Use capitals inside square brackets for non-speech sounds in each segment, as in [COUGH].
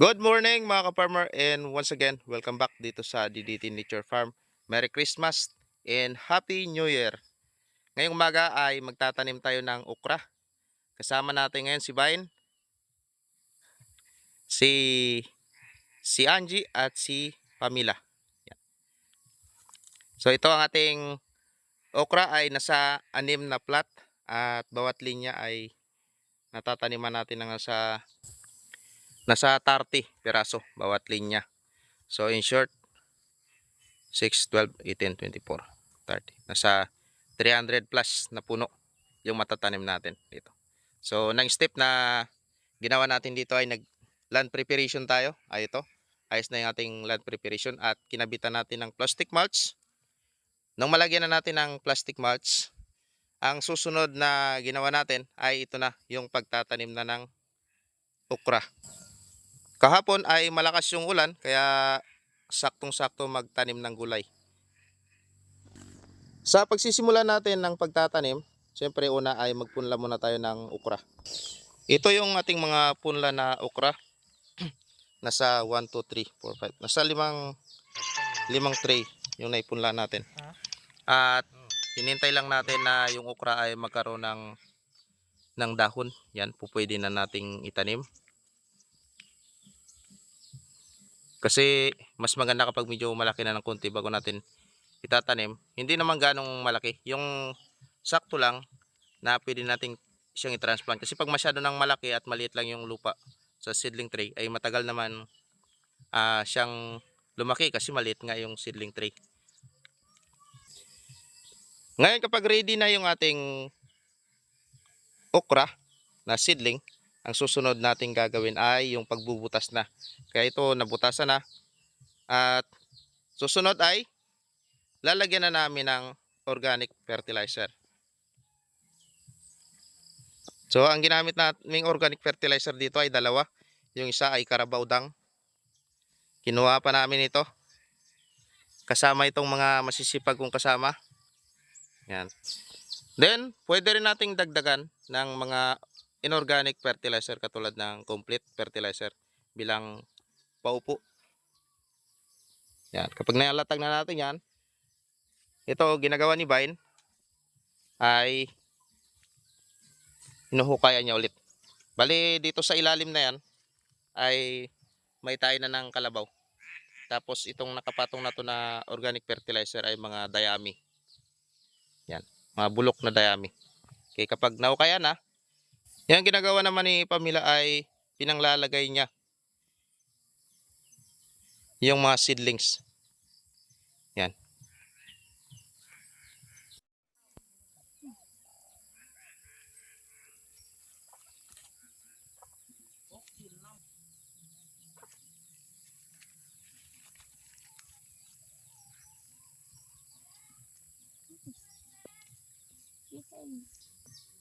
Good morning mga ka-farmer and once again, welcome back dito sa DDT Nature Farm. Merry Christmas and Happy New Year! Ngayong umaga ay magtatanim tayo ng okra. Kasama natin ngayon si Vine, si si Angie at si Pamela. So ito ang ating okra ay nasa anim na plat at bawat linya ay natataniman natin ng nasa nasa 30 piraso bawat linya. So in short, 6, 12, 18, 24, 30. Nasa 300 plus na puno yung matatanim natin dito. So nang step na ginawa natin dito ay nag land preparation tayo. Ay ito. Ayos na yung ating land preparation at kinabitan natin ng plastic mulch. Nung malagyan na natin ng plastic mulch, ang susunod na ginawa natin ay ito na yung pagtatanim na ng okra. Kahapon ay malakas yung ulan kaya saktong-sakto magtanim ng gulay. Sa pagsisimula natin ng pagtatanim, siyempre una ay magpunla muna tayo ng okra. Ito yung ating mga punla na okra. [CLEARS THROAT] Nasa 1, 2, 3, 4, 5. Nasa limang, limang tray yung naipunla natin. At hinintay lang natin na yung okra ay magkaroon ng, ng dahon. Yan, po pwede na nating itanim. Kasi mas maganda kapag medyo malaki na ng konti bago natin itatanim. Hindi naman ganong malaki. Yung sakto lang na pwede nating siyang i-transplant. Kasi pag masyado nang malaki at maliit lang yung lupa sa seedling tray ay matagal naman ah, siyang lumaki kasi maliit nga yung seedling tray. Ngayon kapag ready na yung ating okra na seedling, ang susunod nating gagawin ay yung pagbubutas na. Kaya ito nabutasan na. At susunod ay lalagyan na namin ng organic fertilizer. So ang ginamit naming organic fertilizer dito ay dalawa. Yung isa ay Carabao Dang. Kinuha pa namin ito. Kasama itong mga masisipag kong kasama. Yan. Then, pwede rin nating dagdagan ng mga inorganic fertilizer katulad ng complete fertilizer bilang paupo. Yan. Kapag nalatag na natin yan, ito ginagawa ni Vine ay hinuhukayan niya ulit. Bali dito sa ilalim na yan ay may tayo na ng kalabaw. Tapos itong nakapatong na to na organic fertilizer ay mga dayami. Yan, mga bulok na dayami. Okay, kapag naukaya na, yan ang ginagawa naman ni Pamela ay pinanglalagay niya yung mga seedlings. Yan.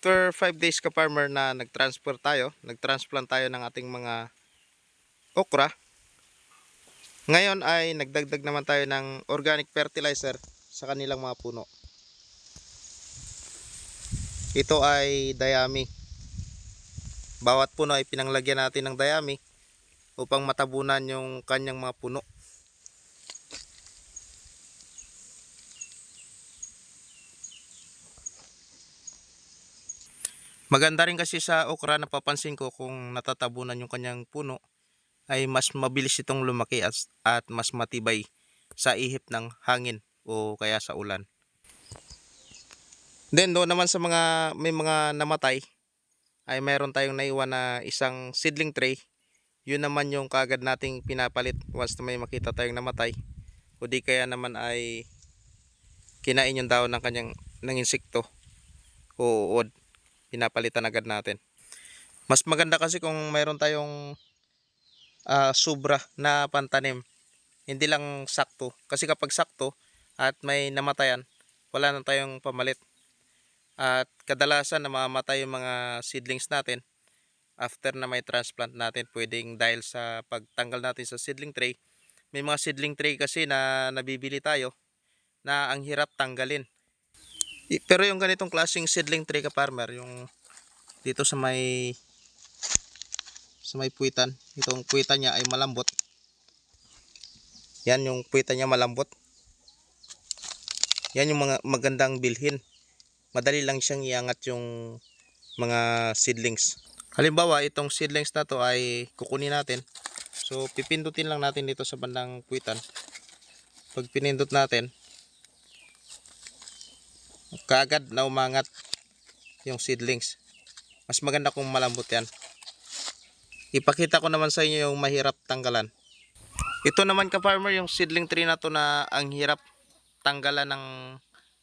After 5 days ka farmer na nag-transfer tayo, nag-transplant tayo ng ating mga okra. Ngayon ay nagdagdag naman tayo ng organic fertilizer sa kanilang mga puno. Ito ay dayami. Bawat puno ay pinanglagyan natin ng dayami upang matabunan yung kanyang mga puno. Maganda rin kasi sa okra napapansin ko kung natatabunan yung kanyang puno ay mas mabilis itong lumaki at, at mas matibay sa ihip ng hangin o kaya sa ulan. Then doon naman sa mga may mga namatay ay mayroon tayong naiwan na isang seedling tray. Yun naman yung kagad nating pinapalit once na may makita tayong namatay. O di kaya naman ay kinain yung daon ng kanyang ng insekto o uod pinapalitan agad natin. Mas maganda kasi kung mayroon tayong ah, sobra na pantanim. Hindi lang sakto. Kasi kapag sakto at may namatayan, wala na tayong pamalit. At kadalasan namamatay yung mga seedlings natin after na may transplant natin. Pwedeng dahil sa pagtanggal natin sa seedling tray. May mga seedling tray kasi na nabibili tayo na ang hirap tanggalin. Pero yung ganitong klaseng seedling tray ka farmer, yung dito sa may sa may puwitan, itong puwitan niya ay malambot. Yan yung puwitan niya malambot. Yan yung mga magandang bilhin. Madali lang siyang iangat yung mga seedlings. Halimbawa, itong seedlings na to ay kukunin natin. So, pipindutin lang natin dito sa bandang puwitan. Pag pinindot natin, kaagad na umangat yung seedlings. Mas maganda kung malambot yan. Ipakita ko naman sa inyo yung mahirap tanggalan. Ito naman ka farmer yung seedling tree na to na ang hirap tanggalan ng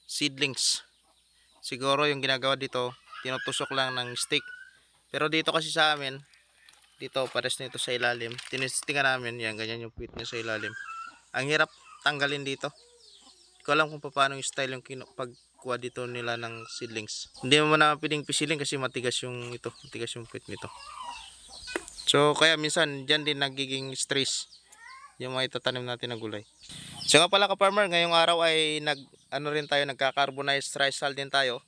seedlings. Siguro yung ginagawa dito, tinutusok lang ng stick. Pero dito kasi sa amin, dito pares nito sa ilalim. Tinistingan namin, yan ganyan yung pit niya sa ilalim. Ang hirap tanggalin dito. Hindi ko alam kung paano yung style yung kinu- pagkuha dito nila ng seedlings. Hindi mo na pwedeng pisilin kasi matigas yung ito, matigas yung pit nito. So kaya minsan diyan din nagiging stress yung mga itatanim natin na gulay. So nga pala ka-farmer, ngayong araw ay nag ano rin tayo, nagka-carbonized rice hull din tayo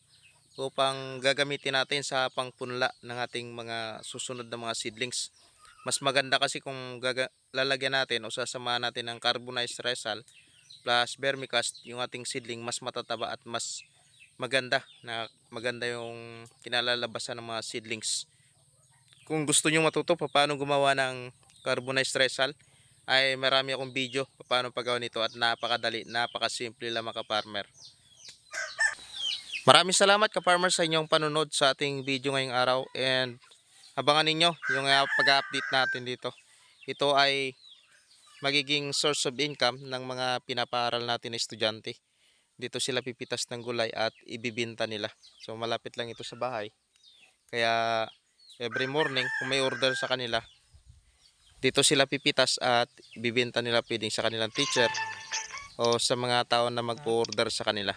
upang gagamitin natin sa pangpunla ng ating mga susunod na mga seedlings. Mas maganda kasi kung gaga- lalagyan natin o sasamahan natin ng carbonized rice hull plus vermicast yung ating seedling mas matataba at mas maganda na maganda yung kinalalabasan ng mga seedlings. Kung gusto nyo matuto pa paano gumawa ng carbonized hull, ay marami akong video paano paggawa nito at napakadali, napakasimple lang mga farmer. Maraming salamat ka-farmer sa inyong panunod sa ating video ngayong araw and abangan ninyo yung uh, pag-update natin dito. Ito ay magiging source of income ng mga pinapaaral natin na estudyante. Dito sila pipitas ng gulay at ibibinta nila. So malapit lang ito sa bahay. Kaya every morning kung may order sa kanila, dito sila pipitas at bibenta nila pwedeng sa kanilang teacher o sa mga tao na magpo-order sa kanila.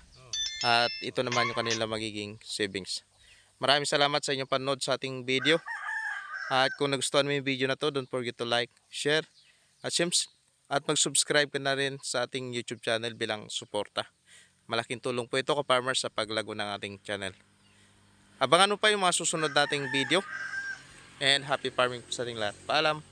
At ito naman yung kanila magiging savings. Maraming salamat sa inyong panood sa ating video. At kung nagustuhan mo yung video na to, don't forget to like, share, at, at mag-subscribe ka na rin sa ating YouTube channel bilang suporta. Malaking tulong po ito ka-farmer sa paglago ng ating channel. Abangan mo pa yung mga susunod nating video. And happy farming sa ating lahat. Paalam!